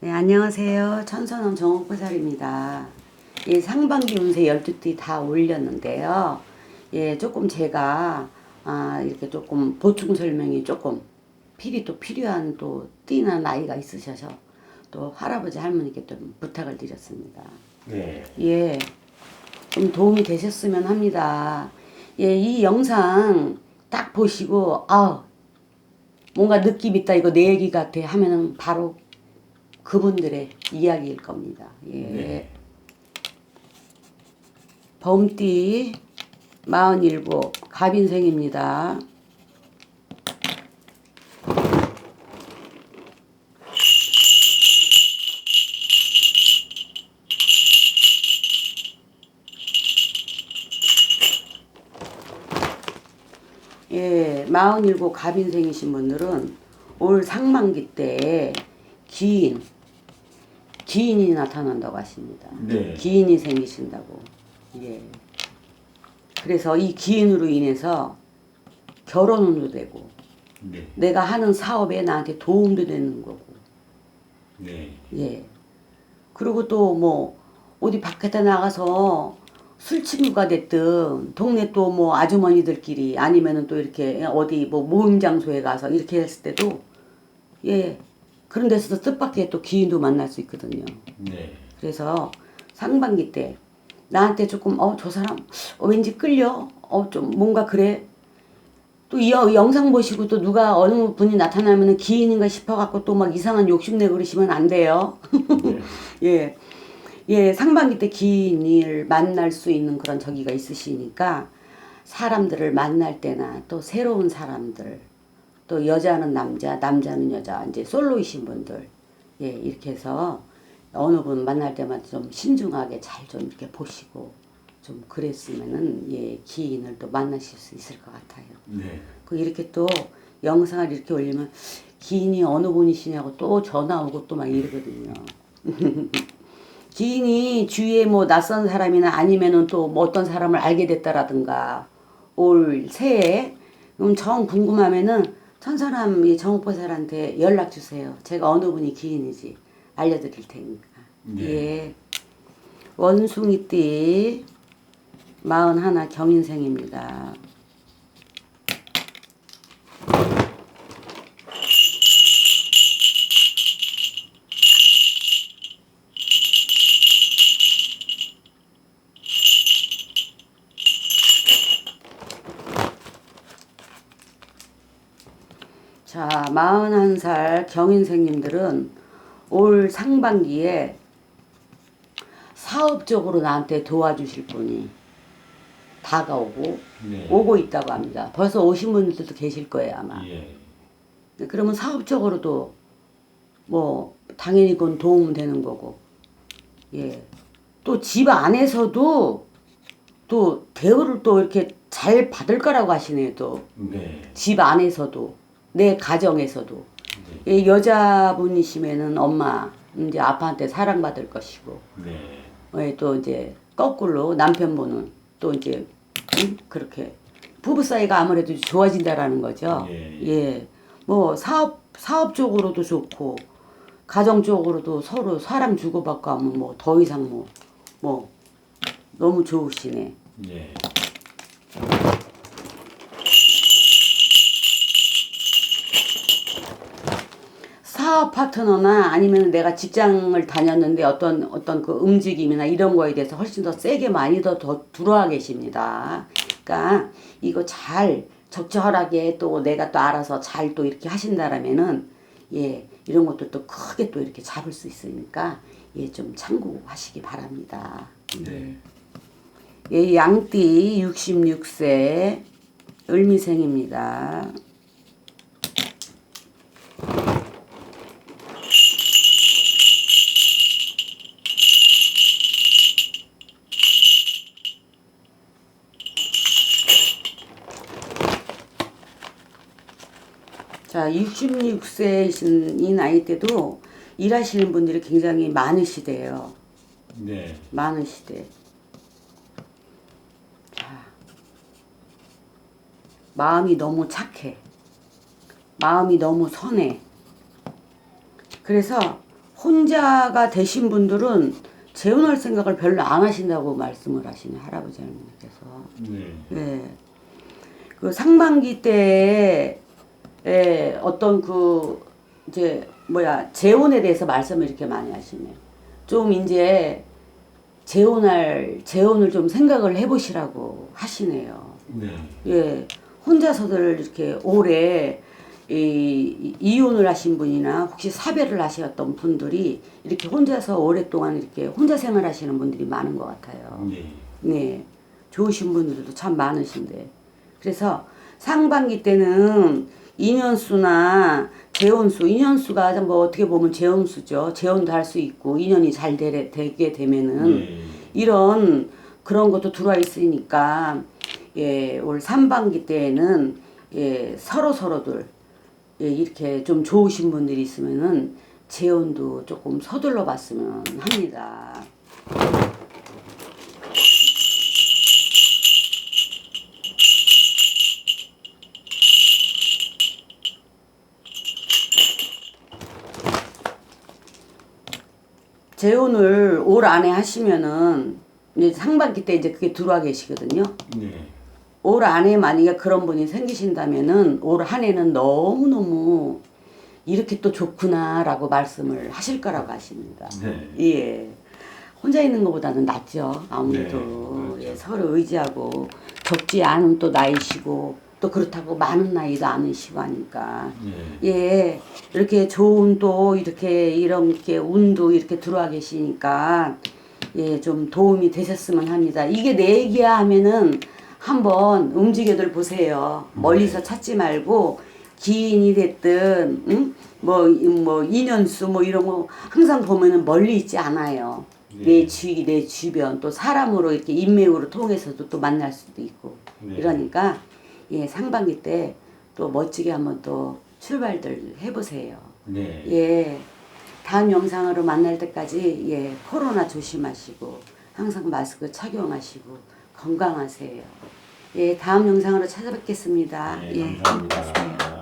네, 안녕하세요. 천선원 정옥보살입니다. 예, 상반기 운세 12띠 다 올렸는데요. 예, 조금 제가, 아, 이렇게 조금 보충 설명이 조금 필이 또 필요한 또 띠나 나이가 있으셔서 또 할아버지 할머니께 좀 부탁을 드렸습니다. 네. 예, 좀 도움이 되셨으면 합니다. 예, 이 영상 딱 보시고, 아, 뭔가 느낌 있다, 이거 내 얘기 같아 하면은 바로 그분들의 이야기일 겁니다. 예. 네. 범띠 47 갑인생입니다. 예, 47 갑인생이신 분들은 올 상반기 때 기인, 기인이 나타난다고 하십니다. 네. 기인이 생기신다고. 예. 그래서 이 기인으로 인해서 결혼도 되고, 네. 내가 하는 사업에 나한테 도움도 되는 거고, 네. 예. 그리고 또 뭐, 어디 밖에다 나가서 술 친구가 됐든, 동네 또 뭐 아주머니들끼리 아니면은 또 이렇게 어디 뭐 모임 장소에 가서 이렇게 했을 때도, 예. 그런 데서도 뜻밖의 또 기인도 만날 수 있거든요. 네. 그래서 상반기 때 나한테 조금 어 저 사람 어, 왠지 끌려 어 좀 뭔가 그래 또 이 영상 보시고 또 누가 어느 분이 나타나면은 기인인가 싶어갖고 또 막 이상한 욕심내 그러시면 안 돼요 네. 예. 예, 상반기 때 기인을 만날 수 있는 그런 저기가 있으시니까 사람들을 만날 때나 또 새로운 사람들 또 여자는 남자, 남자는 여자, 이제 솔로이신 분들 예, 이렇게 해서 어느 분 만날 때마다 좀 신중하게 잘 좀 이렇게 보시고 좀 그랬으면은 예, 기인을 또 만나실 수 있을 것 같아요. 네. 그 이렇게 또 영상을 이렇게 올리면 기인이 어느 분이시냐고 또 전화 오고 또 막 이러거든요. 기인이 주위에 뭐 낯선 사람이나 아니면은 또 뭐 어떤 사람을 알게 됐다라든가 올 새해 그럼 정 궁금하면은 천사람 이 정옥보살한테 연락 주세요. 제가 어느 분이 기인인지 알려드릴 테니까. 네. 예. 원숭이띠 마흔 하나 경인생입니다. 자, 41살 경인생님들은 올 상반기에 사업적으로 나한테 도와주실 분이 다가오고 네. 오고 있다고 합니다. 벌써 오신 분들도 계실 거예요, 아마. 예. 그러면 사업적으로도 뭐 당연히 그건 도움 되는 거고. 예. 또 집 안에서도 또 대우를 또 이렇게 잘 받을 거라고 하시네요, 또. 네. 집 안에서도 내 가정에서도 예, 여자분이시면은 엄마 이제 아빠한테 사랑받을 것이고 네. 예, 또 이제 거꾸로 남편분은 또 이제 음, 그렇게 부부 사이가 아무래도 좋아진다라는 거죠. 예. 예. 뭐 사업 사업적으로도 좋고 가정적으로도 서로 사랑 주고받고 하면 뭐 더 이상 뭐뭐 너무 좋으시네. 네. 사업 파트너나 아니면 내가 직장을 다녔는데 어떤 어떤 그 움직임이나 이런 거에 대해서 훨씬 더 세게 많이 더, 더 들어와 계십니다. 그러니까 이거 잘 적절하게 또 내가 또 알아서 잘 또 이렇게 하신다라면은 예 이런 것도 또 크게 또 이렇게 잡을 수 있으니까 예 좀 참고하시기 바랍니다. 네. 예 양띠 66세 을미생입니다. 자, 66세이신 이 나이 때도 일하시는 분들이 굉장히 많으시대요. 네. 많으시대. 자, 마음이 너무 착해. 마음이 너무 선해. 그래서 혼자가 되신 분들은 재혼할 생각을 별로 안 하신다고 말씀을 하시네 할아버지 할머니께서. 네. 예. 그 상반기 때에 에 어떤 그 이제 뭐야 재혼에 대해서 말씀을 이렇게 많이 하시네요. 좀 이제 재혼할 재혼을 좀 생각을 해보시라고 하시네요. 네. 예, 혼자서들 이렇게 오래 이, 이혼을 하신 분이나 혹시 사별을 하셨던 분들이 이렇게 혼자서 오랫동안 이렇게 혼자 생활하시는 분들이 많은 것 같아요. 네. 네, 좋으신 분들도 참 많으신데 그래서 상반기 때는 인연수나 재혼수, 인연수가 뭐 어떻게 보면 재혼수죠. 재혼도 할 수 있고 인연이 잘 되게, 되게 되면은 네. 이런 그런 것도 들어와 있으니까 예, 올 상반기 때에는 예, 서로 서로들 예, 이렇게 좀 좋으신 분들이 있으면은 재혼도 조금 서둘러 봤으면 합니다. 재혼을 올 안에 하시면은 이제 상반기 때 이제 그게 들어와 계시거든요. 네. 올 안에 만약에 그런 분이 생기신다면은 올 한 해는 너무너무 이렇게 또 좋구나라고 말씀을 하실 거라고 하십니다. 네. 예. 혼자 있는 것보다는 낫죠. 아무래도 네, 맞죠. 예, 서로 의지하고 적지 않은 또 나이시고 또 그렇다고 많은 나이도 않으시고 하니까 네. 예 이렇게 좋은 또 이렇게 이렇게 운도 이렇게 들어와 계시니까 예 좀 도움이 되셨으면 합니다. 이게 내 얘기야 하면은 한번 움직여들 보세요. 멀리서 찾지 말고 기인이 됐든 응? 뭐, 뭐 인연수 뭐 이런 거 항상 보면은 멀리 있지 않아요. 네. 내 주위 내 주변 또 사람으로 이렇게 인맥으로 통해서도 또 만날 수도 있고 네. 이러니까 예 상반기 때 또 멋지게 한번 또 출발들 해보세요. 네. 예 다음 영상으로 만날 때까지 예 코로나 조심하시고 항상 마스크 착용하시고 건강하세요. 예 다음 영상으로 찾아뵙겠습니다. 네, 예 감사합니다.